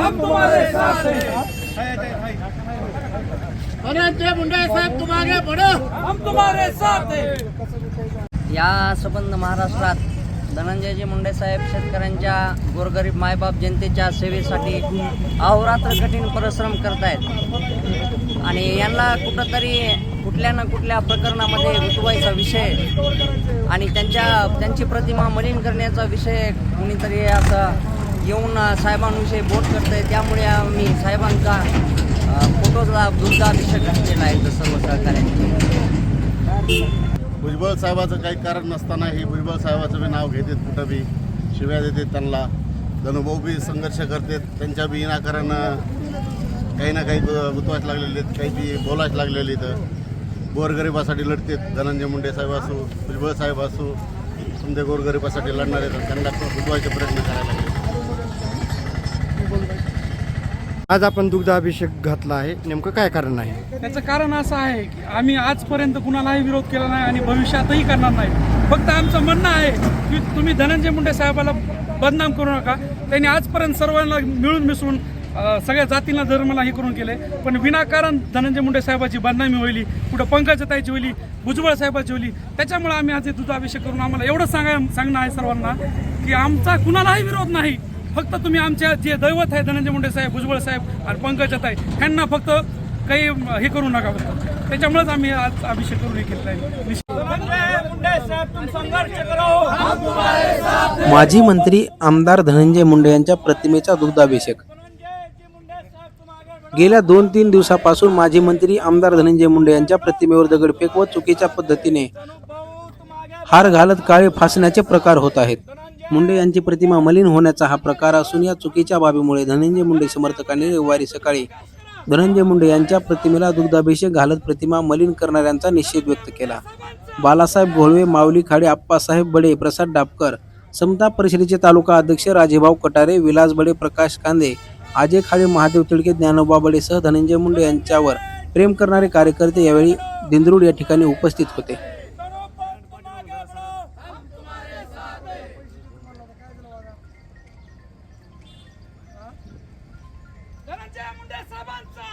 हम तुम्हारे साथ हैं। धनंजय मुंडे साहेब तुम आगे बढ़ो। हम तुम्हारे साथ हैं। या संबंध महाराष्ट्रात धनंजयजी मुंडे साहेब शेतकऱ्यांच्या गोरगरीब मायबाप जनतेच्या सेवेसाठी अहोरात्र कठीण परिश्रम करतायत. आणि यांना कुठंतरी कुठल्या ना कुठल्या प्रकरणामध्ये रुतवायचा विषय आणि त्यांच्या त्यांची प्रतिमा मलिन करण्याचा विषय कुणीतरी असं येऊन साहेबांविषयी बोट करतंय. त्यामुळे आम्ही साहेबांचा अ, फोटोचा दुग्धाभिषेक घातलेला आहे इथं सर्व सहकार्यांनी भुजबळ साहेबाचं काही कारण नसताना हे भुजबळ साहेबाचं बी नाव घेतात कुठं बी. शिव्या देतात त्यांना. धनुभाऊ बी संघर्ष करतात. त्यांच्या बी विनाकारण काही ना काही गु- गुतवायच लागलेले आहेत. काही बी बोलायच लागलेले तर गोरगरिबासाठी लढतात. धनंजय मुंडे साहेब असो भुजबळ साहेब असो समजा गोरगरिबासाठी लढणारे त्यांना गुतवायचे प्रयत्न करायला लागले आज आपण दुग्ध अभिषेक घातला आहे. नेमकं काय कारण आहे? त्याचं कारण असं आहे की आम्ही आजपर्यंत कुणालाही विरोध केला नाही आणि भविष्यातही करणार नाही. फक्त आमचं म्हणणं आहे की तुम्ही धनंजय मुंडे साहेबाला बदनाम करू नका. त्यांनी आजपर्यंत सर्वांना मिळून मिसळून अ, सगळ्या जातींना धर्माला हे करून केले. पण विनाकारण धनंजय मुंडे साहेबाची बदनामी होईली कुठं पंकजाताईची होईली भुजबळ साहेबाची होईली त्याच्यामुळे आम्ही आज हे दुधाभिषेक करून आम्हाला एवढं सांगाय सांगणं आहे सर्वांना की आमचा कुणालाही विरोध नाही. फक्त तुम्ही आमच्या जे दैवत आहे धनंजय मुंडे साहेब भुजबळ साहेब आणि पंकजाताई ह्यांना फक्त काही हे करू नका फक्त. त्याच्यामुळेच आम्ही आज अभिषेक करून हे केलेला आहे माजी मंत्री आमदार धनंजय मुंडे यांच्या प्रतिमेचा दुग्धाभिषेक. गेल्या दोन तीन दिवसापासून माजी मंत्री आमदार धनंजय मुंडे यांच्या प्रतिमेवर दगडफेक व चुकीच्या पद्धतीने हार घालत काळे फासण्याचे प्रकार होत आहेत. मुंडे यांची प्रतिमा मलिन होण्याचा हा प्रकार असून या चुकीच्या बाबीमुळे धनंजय मुंडे समर्थकांनी रविवारी सकाळी धनंजय मुंडे यांच्या प्रतिमेला दुग्धाभिषेक घालत प्रतिमा मलिन करणाऱ्यांचा निषेध व्यक्त केला. बालासाहेब घोळवे माऊली खाडे आप्पासाहेब बडे प्रसाद डापकर समता परिषदेचे तालुका अध्यक्ष राजेभाऊ कटारे विलास बडे प्रकाश कांदे आजे खाडे महादेव तिळके ज्ञानोबा बडेसह धनंजय मुंडे यांच्यावर प्रेम करणारे कार्यकर्ते यावेळी दिंद्रुड या ठिकाणी उपस्थित होते. धनंजय मुंडे साहेबांचा.